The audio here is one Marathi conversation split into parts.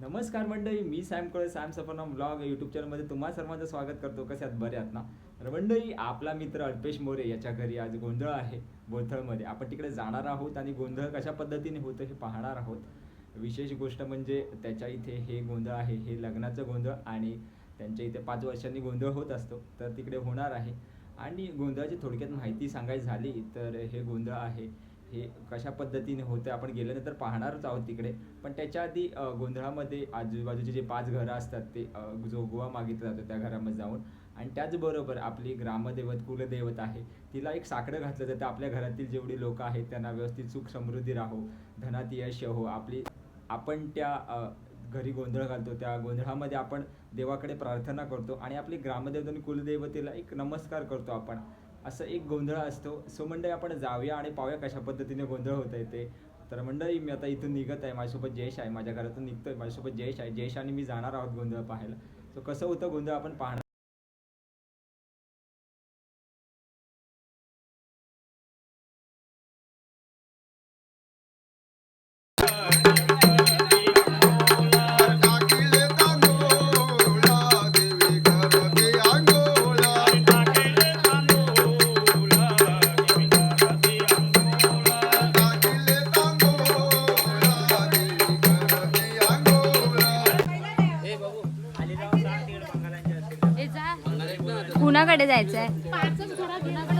नमस्कार मंडळी मी Sam Kale Sam Safarnama blog YouTube चॅनलमध्ये तुम्हा सर्वांचं स्वागत करतो. कसे आहात? बरे आहात ना? तर मंडळी आपला मित्र अल्पेश मोरे याच्या घरी आज गोंधळ आहे बोथळमध्ये आपण तिकडे जाणार आहोत आणि गोंधळ कशा पद्धतीने होतं हे पाहणार आहोत. विशेष गोष्ट म्हणजे त्याच्या इथे हे गोंधळ आहे हे लग्नाचं गोंधळ आणि त्यांच्या इथे पाच वर्षांनी गोंधळ होत असतो तर तिकडे होणार आहे. आणि गोंधळाची थोडक्यात माहिती सांगायची झाली तर हे गोंधळ आहे. हे कशा पद्धतीने होतं आपण गेल्यानंतर पाहणारच आहोत तिकडे. पण त्याच्या आधी गोंधळामध्ये आजूबाजूचे जे पाच घरं असतात ते जो गोवा मागितला जातो त्या घरामध्ये जाऊन. आणि त्याचबरोबर आपली ग्रामदैवत कुलदैवत आहे. तिला एक साकडं घातलं जातं. आपल्या घरातील जेवढी लोकं आहेत त्यांना व्यवस्थित सुख समृद्धी राहो धनात यश हो. आपली आपण त्या घरी गोंधळ घालतो. त्या गोंधळामध्ये आपण देवाकडे प्रार्थना करतो आणि आपली ग्रामदेवत आणि कुलदैवतेला एक नमस्कार करतो आपण. असं एक गोंधळ असतो. सो मंडळी आपण जाऊया आणि पाहूया कशा पद्धतीने गोंधळ होत आहे ते. तर मंडळी मी आता इथून निघत आहे. माझ्यासोबत जयेश आहे. माझ्या घरातून निघतोय. माझ्यासोबत जयेश आहे. जयेश आणि मी जाणार आहोत गोंधळ पाहायला. सो कसं होतं गोंधळ आपण पाहणार कुणाकडे जायचंय?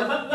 उचला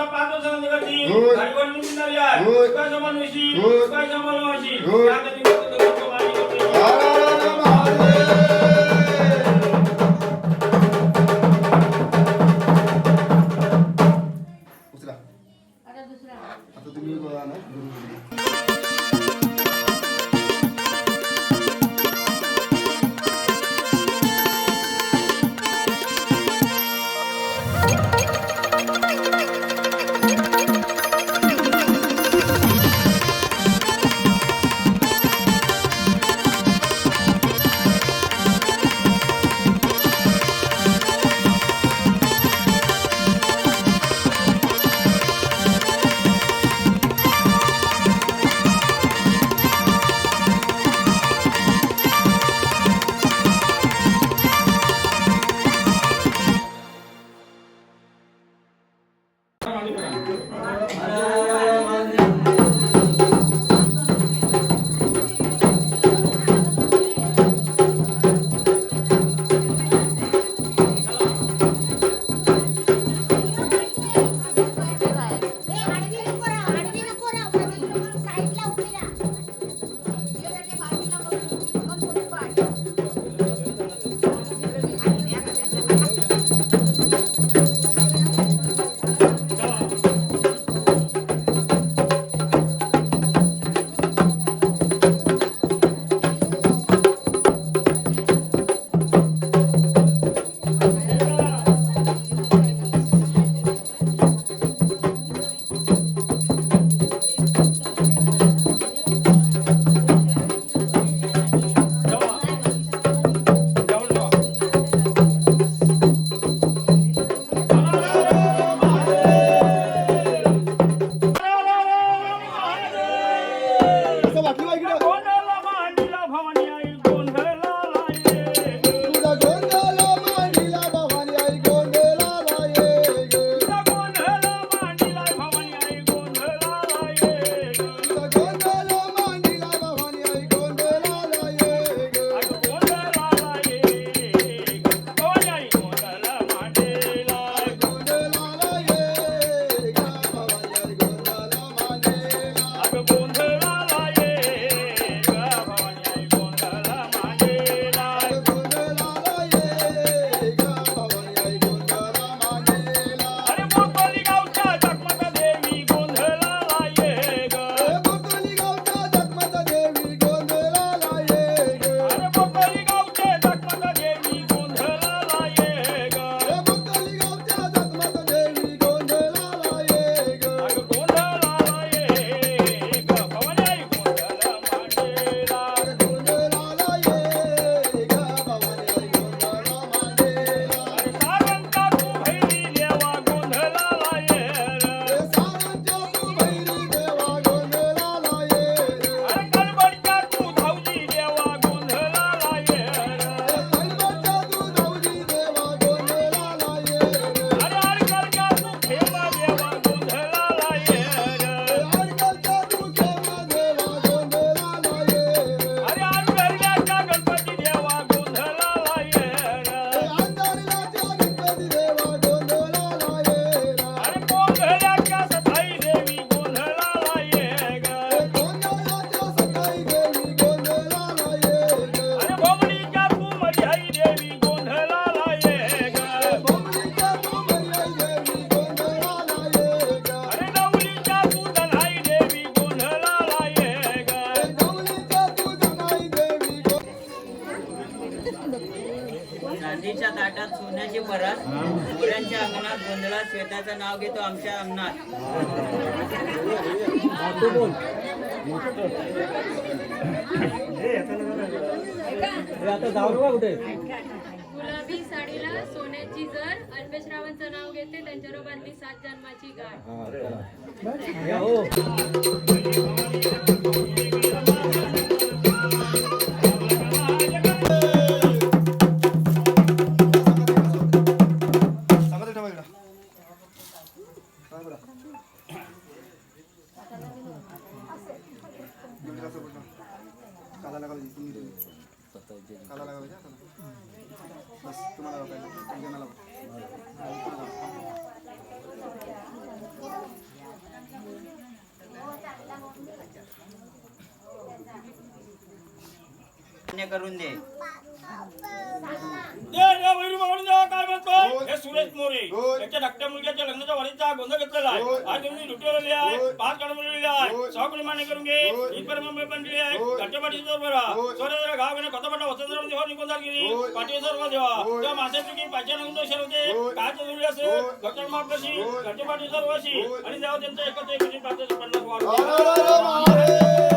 सोन्याची परस मोऱ्यांच्या अंगणात गोंधळात श्वेताचं नाव घेतो आमच्या अंगणात. गुलाबी साडीला सोन्याची जर अल्पेशरावांचं नाव घेते त्यांच्यावर बांधली सात जन्माची गाठ. मान्य करून दे. हे सुरेश मोरे होय. याच्या धाकट्या मुलग्याच्या लग्नाच्या वारीचा गोंधळ घेतलेला आहे. आज तुम्ही लुटवलेली आहे. पाच काढून मिळवलेली आहे. सहा मान्य करून घे होय. ही परमंबई बनलेली आहे. घरच्या पाठी जोर भरा होय. सोन्याच्या गाव आणि खतपटा वसंतराव देवा निघून जात गेली होय. पाठी जोर देवा. त्या माणसाची की पाचशे नऊ दोष होते. कायचं जुळली असेल. घरच्या माप कशी. घरच्या पाठी जोर वशी होय. आणि तेव्हा त्यांचं एकत्र एकशे पाचशे पन्नास वाढ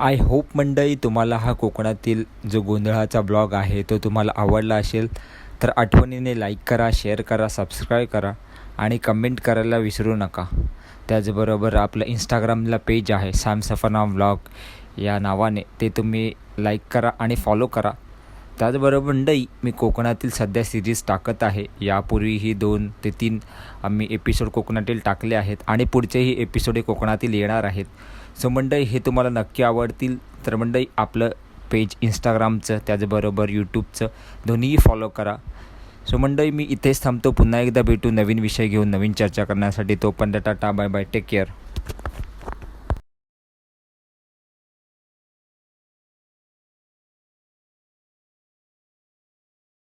आय होप मंडळी तुम्हाला हा कोकणातील जो गोंधळाचा ब्लॉग आहे तो तुम्हाला आवडला असेल तर आठवणीने लाईक करा शेअर करा सबस्क्राईब करा आणि कमेंट करायला विसरू नका. त्याचबरोबर आपलं इंस्टाग्रामला पेज आहे सॅम सफना ब्लॉग या नावाने. ते तुम्ही लाईक करा आणि फॉलो करा. त्याचबरोबर मंडई मी कोकणातील सध्या सिरीज टाकत आहे. यापूर्वीही दोन ते तीन आम्ही एपिसोड कोकणातील टाकले आहेत आणि पुढचेही एपिसोड हे कोकणातील येणार आहेत. सो मंडई हे तुम्हाला नक्की आवडतील. तर मंडई आपलं पेज इंस्टाग्रामचं त्याचबरोबर यूट्यूबचं दोन्हीही फॉलो करा. सो मंडई मी इथेच थांबतो. पुन्हा एकदा भेटू नवीन विषय घेऊन नवीन चर्चा करण्यासाठी. तोपर्यंत tata bye bye take care